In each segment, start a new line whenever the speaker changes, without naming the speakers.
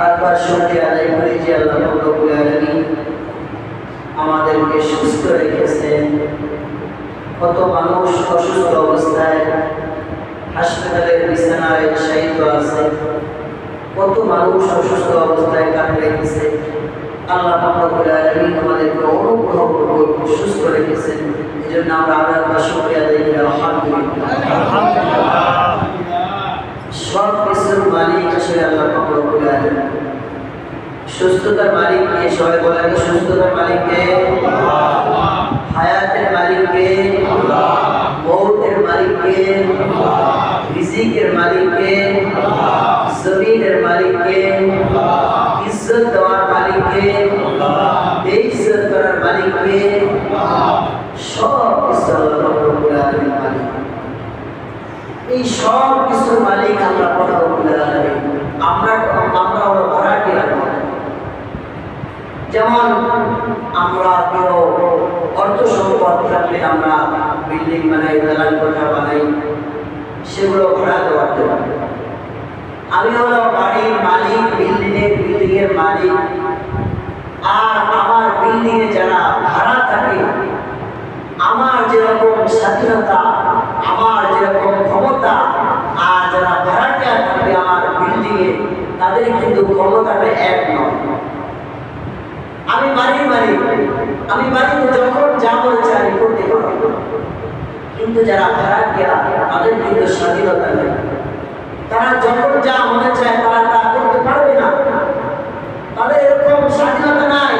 আরেকবার শুক্রিয়া আদায় করি যে আল্লাহ আমাদেরকে সুস্থ রেখেছেন কত মানুষ অসুস্থ অবস্থায় হাসপাতালের বিছানায় শায়িত আছে। কত মানুষ অসুস্থ অবস্থায় কাটাইতেছে আল্লাহ রব্বুল আলামিন আমাদেরকে অনুগ্রহ সুস্থ রেখেছেন। এই জন্য আমরা আরেকবার শুক্রিয়া কিছুর মালিক আসলে আল্লাহ রব্বুল আলামিন। সুস্থতার মালিক কে? সবাই বলেন সুস্থতার মালিক কে? হায়াতের মালিক কে? মৌতের মালিক কে? রিজিকের মালিক কে? জমিনের মালিক কে? ইজ্জত দেওয়ার মালিক কে? বেইজ্জত করার মালিক কে? সব কিছু আল্লাহ রব্বুল আলামিন মালিক। এই সব কিছুর মালিক আল্লাহ যেমন আমরা কেউ অর্থ সম্পদ থাকলে আমরা বিল্ডিং বানাই দালান কোঠা বানাই, সেগুলো ভাড়া দেওয়ার জন্য। আমি হলো বাড়ির মালিক বিল্ডিং এর বিল্ডিং মালিক। আর আমার বিল্ডিং এ যারা ভাড়া থাকে, আমার যেরকম স্বাধীনতা, আমার যেরকম ক্ষমতা আর যারা ভাড়াটিয়া থাকবে এ তাদের কিন্তু ক্ষমতাটা এক নয়। আমি মানি মানি আমি বাড়িতে যখন যা চাই আমি করতে পারি কিন্তু যারা ভাড়াটিয়া তাদের কিন্তু স্বাধীনতা নেই। তারা যখন যা মনে চায় তারা তা করতে পারবে না তাদের এরকম স্বাধীনতা নাই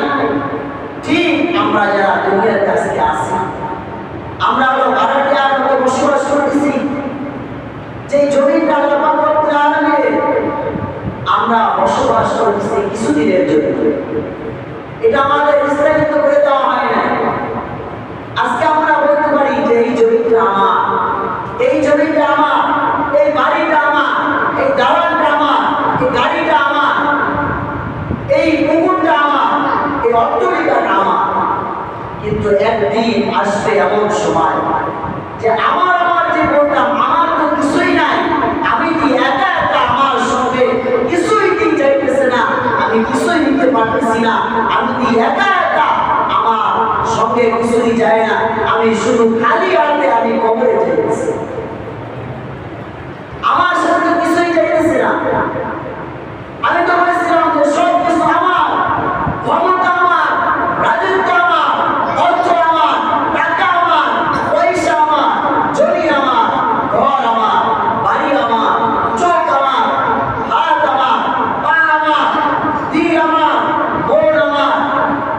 ঠিক আমরা যারা দুনিয়ার কাছে আসি আমরা হলো ভাড়াটিয়ার মতো বসবাস করতেছি যে জমিটা আল্লাহ পাক রব্বুল আলামিনের আমরা বসবাস করতেছি কিছুদিনের জন্য এটা আমাদের বিস্তারিত করে দেওয়া হয় না আজকে আমরা বলতে পারি যে এই জমিটা আমার এই জমিটা আমার এই বাড়িটা আমার এই দালানটা আমার এই গাড়িটা আমার এই পুকুরটা আমার এই অট্টলিকাটা আমার কিন্তু একদিন আসবে এমন সময় যে আমার আমার যে বললাম, আমার তো কিছুই নাই। আমি কি একা একা আমার সঙ্গে কিছুই দিন যাইতেছে না? আমি কিছুই নিতে পারতেছি না। আমি কি একা একা আমার সঙ্গে কিছুই যায় না? আমি শুধু খালি হাতে আমি কবরে যাইতেছি আমার সাথে তো কিছুই যাইতেছে না আমি তো বলেছিলাম যে সব কিছু আমার ক্ষমতা আমার রাজত্ব আমার অর্থ আমার টাকা আমার পয়সা আমার জমি আমার ঘর আমার বাড়ি আমার চোখ আমার হাত আমার পা আমার দিল আমার বোন আমার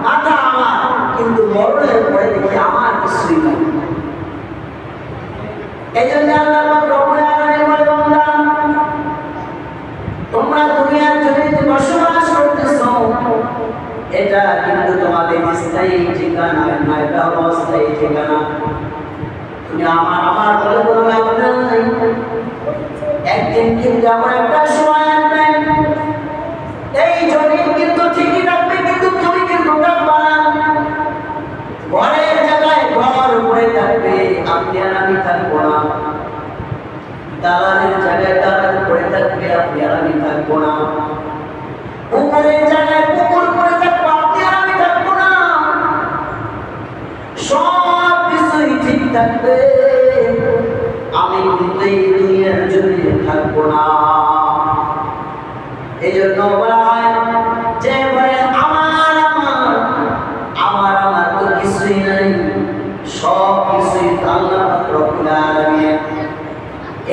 মাথা আমার কিন্তু মরণের পরে দেখি আমার কিছুই নাই এই জন্য আল্লাহ পাক রব্বুল আলামিন বলে বান্দা তোমরা দুনিয়ার জমিতে বসবাস করতেছো এটা কিন্তু তোমাদের স্থায়ী ঠিকানা না এটা অস্থায়ী ঠিকানা তুমি আমার আমার বলে কোনো ব্যবধান নাই একদিন কিন্তু এমন একটা সময় আসবে এই জমিন কিন্তু ঠিকই থাকবে কিন্তু তুমি কিন্তু ঘরের জায়গায় ঘর পড়ে থাকবে আপনি আর আমি থাকব না। দালানের জায়গায় দালান পড়ে থাকবে, আপনি আর আমি থাকব না। পুকুরের জায়গায় পুকুর পড়ে থাকব আপনি আর আমি থাকব না সব কিছুই ঠিক থাকবে। আমি কিন্তু এই দুনিয়ার জন্য থাকব না। এই জন্য বলা হয়, যে বলে, আমার আমার আমার আমার তো কিছুই নাই, সব কিছুই আল্লাহ রব্বুল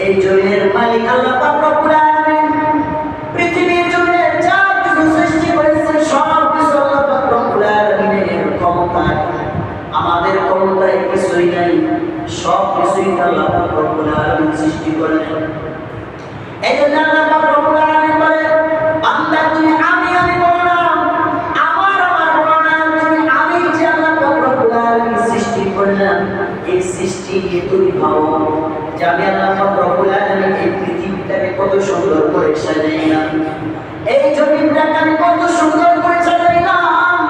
এই জমির মালিক আল্লাহ পাক এই জন্য আল্লাহ রব্বুল আলামিন বলে বান্দা তুমি আমি আমি বলো না আমার আমার বলো না তুমি আমি যে আল্লাহ রব্বুল আলামিন সৃষ্টি করলাম। তুমি ভাবো যে আমি আল্লাহ এই পৃথিবীটাকে কত সুন্দর করে সাজাইলাম। এই জমিনটাকে আমি কত সুন্দর করে সাজাইলাম।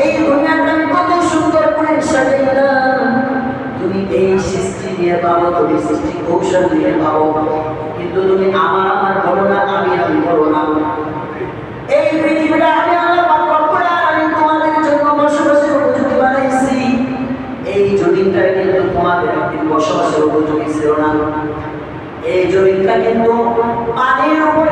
এই দুনিয়াটা আমি কত সুন্দর করে সাজাইলাম। তুমি এই সৃষ্টি নিয়ে পাবো তুমি সৃষ্টি কৌশল নিয়ে পাবো কিন্তু তুমি আমার আমার বলো না, আমি আমি বলো না। এই পৃথিবীটা আমি আমি তোমাদের জন্য বসবাসের উপযোগী বানাইছি। এই জমিনটা কিন্তু তোমাদের বসবাসের উপযোগী ছিল না। এই জমিনটা কিন্তু পানির উপর